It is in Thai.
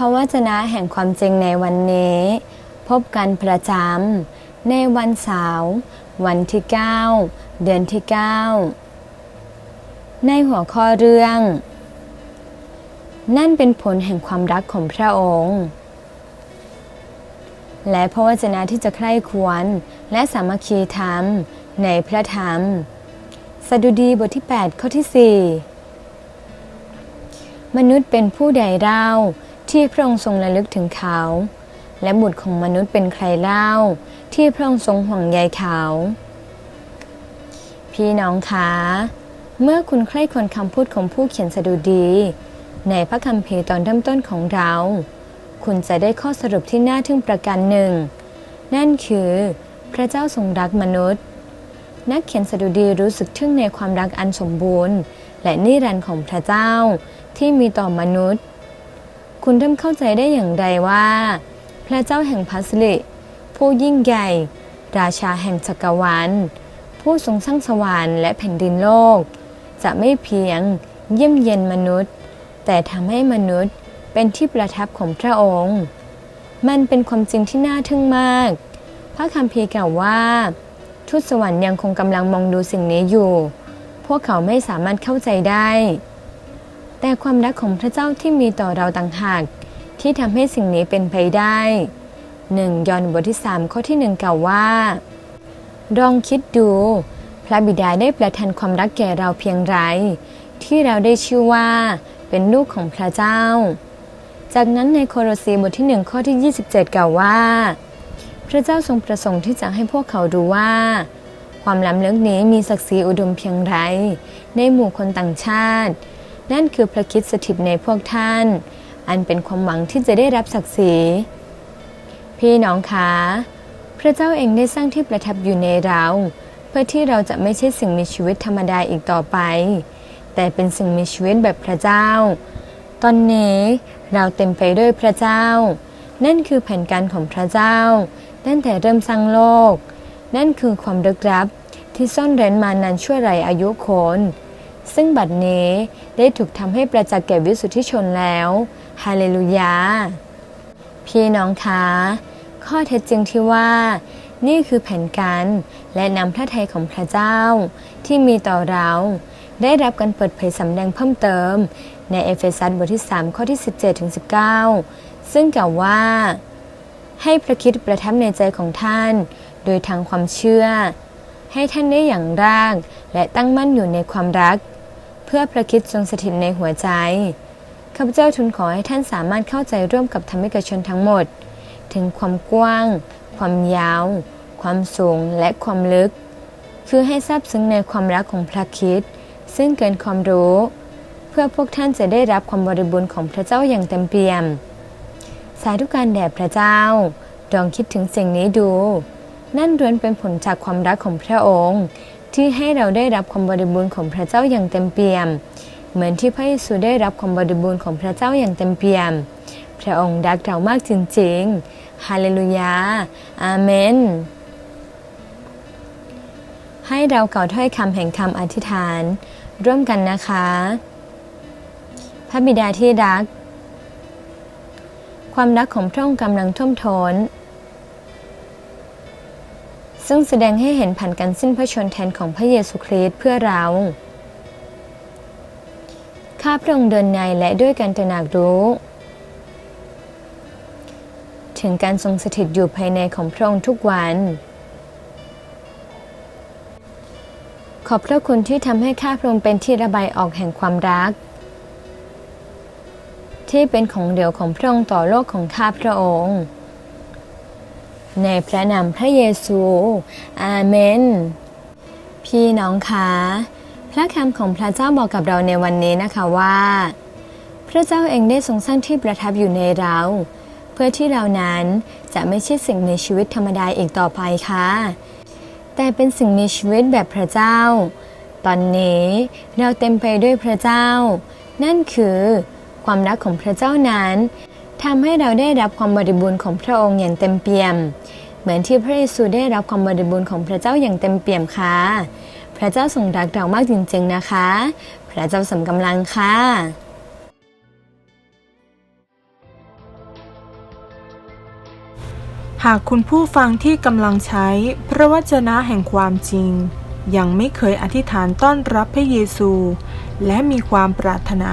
พระวจนะแห่งความจริงในวันนี้ พบกันประจำในวันเสาร์วันที่ 9 เดือนที่ 9 ในหัวข้อเรื่อง นั่นเป็นผลแห่งความรักของพระองค์ และพระวจนะที่จะใคร่ควรและสามัคคีธรรมในพระธรรม สดุดีบทที่ 8 ข้อที่ 4 มนุษย์เป็นผู้ใดเล่า ที่พระองค์ทรงระลึกถึงเขา และบุตรของมนุษย์เป็นใครเล่า ที่พระองค์ทรงห่วงใยเขา พี่น้องคะ เมื่อคุณใคร่ควรคำพูดของผู้เขียนสดุดี ในพระคัมภีร์ตอนเริ่มต้นของเรา คุณจะได้ข้อสรุปที่น่าทึ่งประการหนึ่ง นั่นคือ พระเจ้าทรงรักมนุษย์ นักเขียนสดุดีรู้สึกทึ่งในความรักอันสมบูรณ์ และนิรันดร์ของพระเจ้าที่มีต่อมนุษย์ คุณเริ่มเข้าใจได้อย่างไรว่า พระเจ้าแห่งพัสลิผู้ยิ่งใหญ่ ราชาแห่งจักรวาลผู้ทรงสร้างสวรรค์และแผ่นดินโลก จะไม่เพียงเยี่ยมเยียนมนุษย์ แต่ทำให้มนุษย์เป็นที่ประทับของพระองค์ มันเป็นความจริงที่น่าทึ่งมาก พระคัมภีร์กล่าวว่าทูตสวรรค์ยังคงกำลังมองดูสิ่งนี้อยู่ พวกเขาไม่สามารถเข้าใจได้ แต่ความรักของพระเจ้าที่มีต่อเราต่างหาก ที่ทำให้สิ่งนี้เป็นไปได้หนึ่งยอห์นบทที่ 3 ข้อที่หนึ่งกล่าวว่าลองคิดดู พระบิดาได้ประทานความรักแก่เราเพียงไร ที่เราได้ชื่อว่าเป็นลูกของพระเจ้า จากนั้นในโคโลสีบทที่หนึ่งข้อที่ 27 กล่าวว่า พระเจ้าทรงประสงค์ที่จะให้พวกเขาดูว่า ความล้ำลึกนี้มีศักดิ์ศรีอุดมเพียงไร ในหมู่คนต่างชาติ นั่นคือพระคิดสถิตในพวกท่าน อันเป็นความหวังที่จะได้รับศักดิ์ศรี พี่น้องคะพระเจ้าเองได้สร้างที่ประทับอยู่ในเรา เพื่อที่เราจะไม่ใช่สิ่งมีชีวิตธรรมดาอีกต่อไป แต่เป็นสิ่งมีชีวิตแบบพระเจ้า ตอนนี้เราเต็มไปด้วยพระเจ้า นั่นคือแผนการของพระเจ้าตั้งแต่เริ่มสร้างโลก นั่นคือความลึกลับที่ซ่อนเร้นมานานชั่วไรอายุคน ซึ่งบัดนี้ได้ถูกทำให้ประจักษ์แก่วิสุทธิชนแล้วฮาเลลูยา พี่น้องคะข้อเท็จจริงที่ว่า นี่คือแผนการและนำพระทัยของพระเจ้า ที่มีต่อเรา ได้รับการเปิดเผยสำแดงเพิ่มเติม ในเอเฟซัสบทที่ 3 ข้อที่ 17ถึง19 ซึ่งกล่าวว่า ให้พระคิดประทับในใจของท่าน โดยทางความเชื่อ ให้ท่านได้อย่างรากและตั้งมั่นอยู่ในความรัก เพื่อพระคิดทรงสถิตในหัวใจ ข้าพเจ้าทูลขอให้ท่านสามารถเข้าใจร่วมกับธรรมิกชนทั้งหมด ถึงความกว้าง ความยาว ความสูงและความลึก คือให้ทราบซึ้งในความรักของพระคิดซึ่งเกินความรู้ เพื่อพวกท่านจะได้รับความบริบูรณ์ของพระเจ้าอย่างเต็มเปี่ยม สาธุการแด่พระเจ้าลองคิดถึงสิ่งนี้ดู นั่นล้วนเป็นผลจากความรักของพระองค์ ที่ให้เราได้รับความบริบูรณ์ของพระเจ้าอย่างเต็มเปี่ยม เหมือนที่พระเยซูได้รับความบริบูรณ์ของพระเจ้าอย่างเต็มเปี่ยม พระองค์รักเรามากจริงๆ ฮาเลลูยา อาเมน ให้เรากล่าถ้อยคำแห่งคำอธิษฐาน ร่วมกันนะคะ พระบิดาที่รัก ความรักของพระองค์กำลังท่วมท้น ซึ่งแสดงให้เห็นผ่านการสิ้นพระชนแทนของพระเยซูคริสต์เพื่อเรา ข้าพระองค์เดินในและด้วยการตระหนักรู้ ถึงการทรงสถิตอยู่ภายในของพระองค์ทุกวัน ขอบพระคุณที่ทำให้ข้าพระองค์เป็นที่ระบายออกแห่งความรัก ที่เป็นของเดียวของพระองค์ต่อโลกของข้าพระองค์ ในพระนามพระเยซู อาเมน พี่น้องคะ พระคำของพระเจ้าบอกกับเราในวันนี้นะคะว่า พระเจ้าเองได้ทรงสร้างที่ประทับอยู่ในเรา เพื่อที่เรานั้นจะไม่ใช่สิ่งมีชีวิตธรรมดาอีกต่อไปค่ะ แต่เป็นสิ่งมีชีวิตแบบพระเจ้า ตอนนี้เราเต็มไปด้วยพระเจ้า นั่นคือความรักของพระเจ้านั้น ทำให้เราได้รับความบริบูรณ์ของพระองค์อย่างเต็มเปี่ยม เหมือนที่พระเยซูได้รับความบริบูรณ์ของพระเจ้าอย่างเต็มเปี่ยมค่ะ พระเจ้าทรงรักเรามากจริงๆนะคะ พระเจ้าสมกำลังค่ะหากคุณผู้ฟังที่กำลังใช้พระวจนะแห่งความจริง ยังไม่เคยอธิษฐานต้อนรับพระเยซู และมีความปรารถนา